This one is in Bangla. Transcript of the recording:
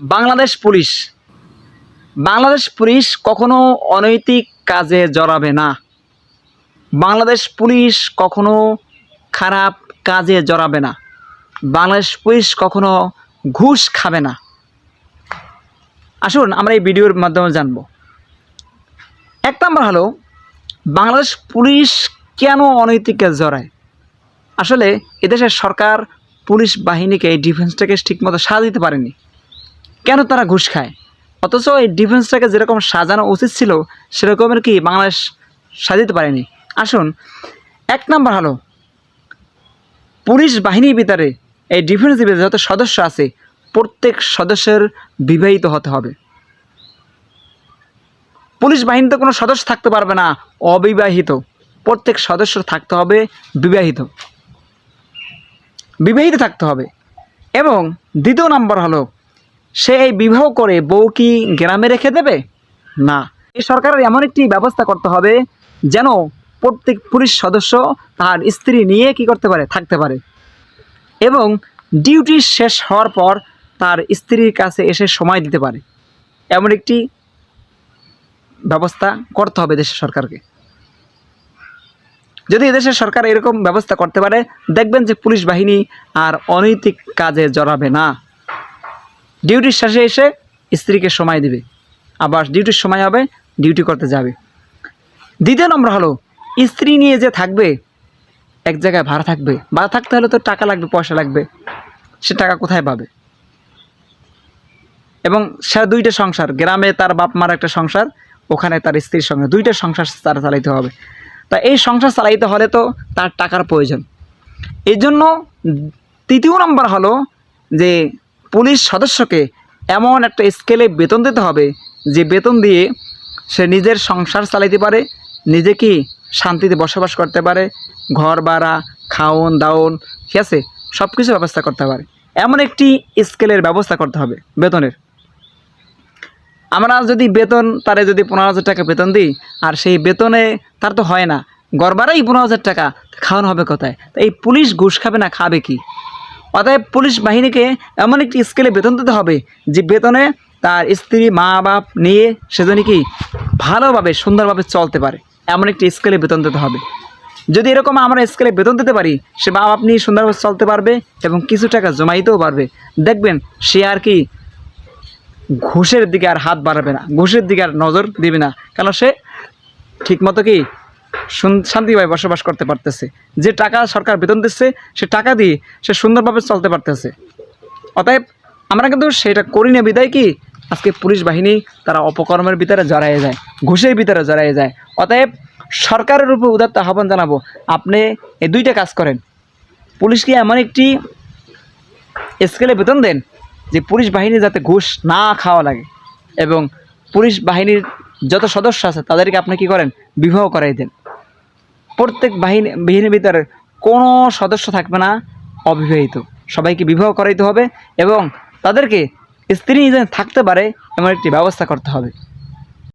বাংলাদেশ পুলিশ। বাংলাদেশ পুলিশ কখনো অনৈতিক কাজে জড়াবে না। বাংলাদেশ পুলিশ কখনো খারাপ কাজে জড়াবে না। বাংলাদেশ পুলিশ কখনো ঘুষ খাবে না। আসুন, আমরা এই ভিডিওর মাধ্যমে জানব। এক নম্বর হলো, বাংলাদেশ পুলিশ কেন অনৈতিক জড়ায়? আসলে এদেশের সরকার পুলিশ বাহিনীকে এই ডিফেন্সটাকে ঠিকমতো দিতে পারেনি। কেন তারা ঘুষ খায়? অথচ এই ডিফেন্সটাকে যেরকম সাজানো উচিত ছিল সেরকমের কি বাংলাদেশ সাজাতে পারেনি। আসুন, এক নাম্বার হলো, পুলিশ বাহিনীর ভিতরে এই ডিফেন্স ভিতরে যত সদস্য আছে, প্রত্যেক সদস্যের বিবাহিত হতে হবে। পুলিশ বাহিনীতে কোনো সদস্য থাকতে পারবে না, অবিবাহিত। প্রত্যেক সদস্য থাকতে হবে বিবাহিত। বিবাহিত থাকতে হবে। এবং দ্বিতীয় নাম্বার হলো সে এই বিবাহ করে বউ কি গ্রামে রেখে দেবে? না। এই সরকারের এমন একটি ব্যবস্থা করতে হবে যেন প্রত্যেক পুলিশ সদস্য তার স্ত্রী নিয়ে কি করতে পারে, থাকতে পারে। এবং ডিউটি শেষ হওয়ার পর তার স্ত্রীর কাছে এসে সময় দিতে পারে। এমন একটি ব্যবস্থা করতে হবে দেশের সরকারকে। যদি এদেশের সরকার এরকম ব্যবস্থা করতে পারে, দেখবেন যে পুলিশ বাহিনী আর অনৈতিক কাজে জড়াবে না। ডিউটির শেষে এসে স্ত্রীকে সময় দিবে। আবার ডিউটির সময় হবে, ডিউটি করতে যাবে। দ্বিতীয় নম্বর হলো, স্ত্রী নিয়ে যে থাকবে, এক জায়গায় ভাড়া থাকবে। ভাড়া থাকতে হলে তো টাকা লাগবে, পয়সা লাগবে। সে টাকা কোথায় পাবে? এবং সে দুইটা সংসার, গ্রামে তার বাপ মার একটা সংসার, ওখানে তার স্ত্রীর সঙ্গে। দুইটা সংসার তার চালাইতে হবে। তা এই সংসার চালাইতে হলে তো তার টাকার প্রয়োজন। এই জন্য তৃতীয় নম্বর হলো যে পুলিশ সদস্যকে এমন একটা স্কেলে বেতন দিতে হবে, যে বেতন দিয়ে সে নিজের সংসার চালাইতে পারে, নিজে কি শান্তিতে বসবাস করতে পারে, ঘর ভাড়া, খাওন, দাওন, ঠিক আছে সব কিছু ব্যবস্থা করতে পারে। এমন একটি স্কেলের ব্যবস্থা করতে হবে বেতনের। আমরা যদি বেতন, তারে যদি পনেরো হাজার টাকা বেতন দিই, আর সেই বেতনে তার তো হয় না গড়বারাই পনেরো হাজার টাকা খাওয়ানো হবে কোথায়? এই পুলিশ ঘুষ খাবে না, খাবে কি? অতএব পুলিশ বাহিনীকে এমন একটি স্কেলে বেতন দিতে হবে যে বেতনে তার স্ত্রী, মা, বাপ নিয়ে সেজন্য কি ভালোভাবে, সুন্দরভাবে চলতে পারে। এমন একটি স্কেলে বেতন দিতে হবে। যদি এরকম আমরা স্কেলে বেতন দিতে পারি, সে মা, বাপ নিয়ে সুন্দরভাবে চলতে পারবে এবং কিছু টাকা জমাইতেও পারবে। দেখবেন সে আর কি ঘুষের দিকে আর হাত বাড়াবে না, ঘুষের দিকে আর নজর দিবে না। কেন সে ঠিকমতো কি শান্তিভাবে বসবাস করতে পারতেছে। যে টাকা সরকার বেতন দিচ্ছে, সে টাকা দিয়ে সে সুন্দরভাবে চলতে পারতেছে। অতএব আমরা কিন্তু সেটা করি না। বিদায় কি? আজকে পুলিশ বাহিনী তারা অপকর্মের ভিতরে জড়াইয়ে যায়, ঘুষের ভিতরে জড়াইয়ে যায়। অতএব সরকারের উপর উদাত্ত আহ্বান জানাব, আপনি এই দুইটা কাজ করেন। পুলিশকে এমন একটি স্কেলে বেতন দেন যে পুলিশ বাহিনী যাতে ঘুষ না খাওয়া লাগে এবং পুলিশ বাহিনীর যত সদস্য আছে তাদেরকে আপনি কি করেন? বিবাহ করাই দেন। প্রত্যেক বাহিনী বাহিনীর ভিতরে কোনো সদস্য থাকবে না অবিবাহিত। সবাইকে বিবাহ করাইতে হবে এবং তাদেরকে স্ত্রী যেন থাকতে পারে এমন একটি ব্যবস্থা করতে হবে।